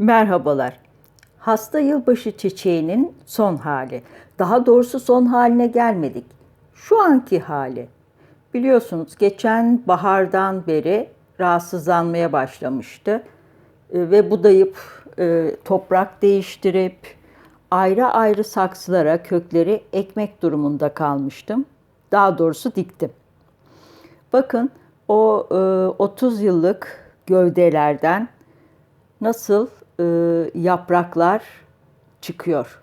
Merhabalar. Hasta yılbaşı çiçeğinin son hali. Daha doğrusu son haline gelmedik. Şu anki hali. Biliyorsunuz geçen bahardan beri rahatsızlanmaya başlamıştı. E, Ve budayıp e, toprak değiştirip ayrı ayrı saksılara kökleri ekmek durumunda kalmıştım. Daha doğrusu diktim. Bakın o e, 30 yıllık gövdelerden nasıl e, yapraklar çıkıyor.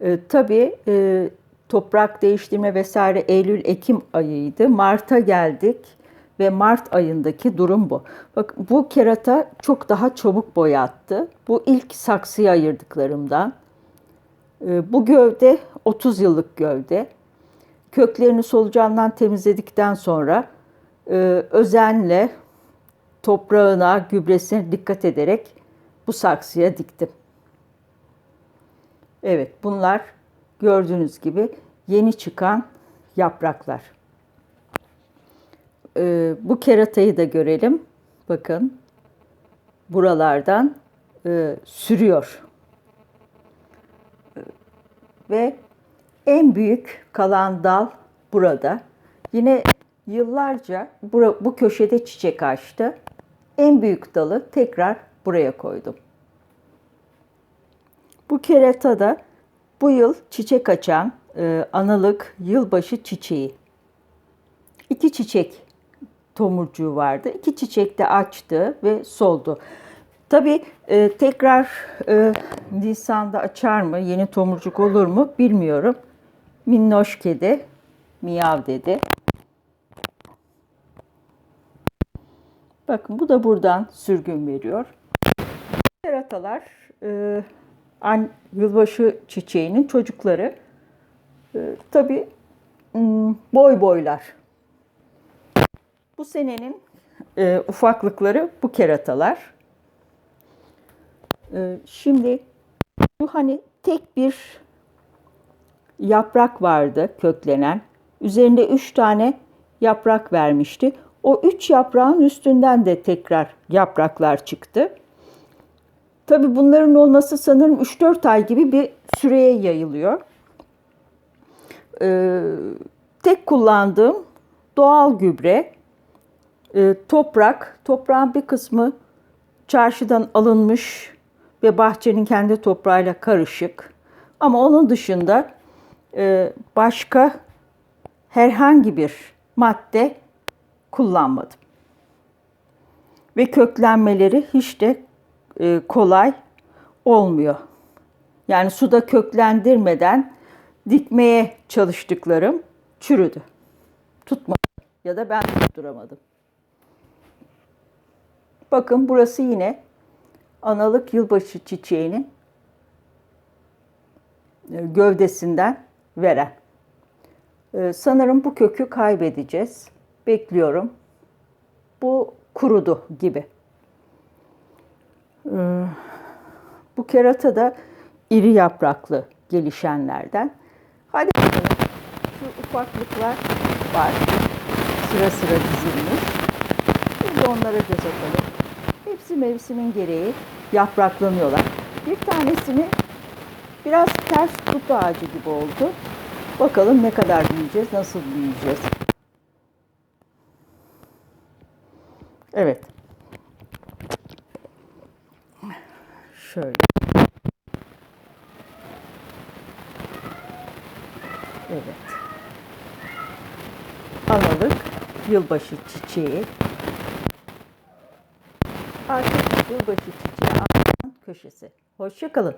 E, tabii e, toprak değiştirme vesaire Eylül-Ekim ayıydı. Mart'a geldik ve Mart ayındaki durum bu. Bak bu kerata çok daha çabuk boyattı. Bu ilk saksıya ayırdıklarımdan. E, bu gövde 30 yıllık gövde. Köklerini solucandan temizledikten sonra e, özenle toprağına, gübresine dikkat ederek bu saksıya diktim. Evet, bunlar gördüğünüz gibi yeni çıkan yapraklar. Ee, bu keratayı da görelim. Bakın, buralardan e, sürüyor. Ve en büyük kalan dal burada. Yine yıllarca bu köşede çiçek açtı. En büyük dalı tekrar buraya koydum. Bu kerata da bu yıl çiçek açan e, analık yılbaşı çiçeği. İki çiçek tomurcuğu vardı. İki çiçek de açtı ve soldu. Tabii e, tekrar e, Nisan'da açar mı, yeni tomurcuk olur mu bilmiyorum. Minnoş kedi miyav dedi. Bakın bu da buradan sürgün veriyor. Keratalar e, an, yılbaşı çiçeğinin çocukları. E, tabii m, boy boylar. Bu senenin e, ufaklıkları bu keratalar. E, şimdi bu hani tek bir yaprak vardı köklenen. Üzerinde üç tane yaprak vermişti. O üç yaprağın üstünden de tekrar yapraklar çıktı. Tabii bunların olması sanırım 3-4 ay gibi bir süreye yayılıyor. Ee, tek kullandığım doğal gübre, e, toprak. Toprağın bir kısmı çarşıdan alınmış ve bahçenin kendi toprağıyla karışık. Ama onun dışında e, başka herhangi bir madde kullanmadım. Ve köklenmeleri hiç de e, kolay olmuyor. Yani suda köklendirmeden dikmeye çalıştıklarım çürüdü. Tutmadı ya da ben tutturamadım. Bakın burası yine analık yılbaşı çiçeğinin e, gövdesinden veren. E, Sanırım bu kökü kaybedeceğiz. Bekliyorum. Bu kurudu gibi. Ee, Bu kerata da iri yapraklı gelişenlerden. Hadi. Şu ufaklıklar var. Sıra sıra dizilmiş. De onlara göz atalım. Hepsi mevsimin gereği yapraklanıyorlar. Bir tanesini biraz ters dut ağacı gibi oldu. Bakalım ne kadar büyüyeceğiz, nasıl büyüyeceğiz. Evet. Şöyle. Evet. Analık yılbaşı çiçeği. Artık yılbaşı çiçeği ağacın köşesi. Hoşça kalın.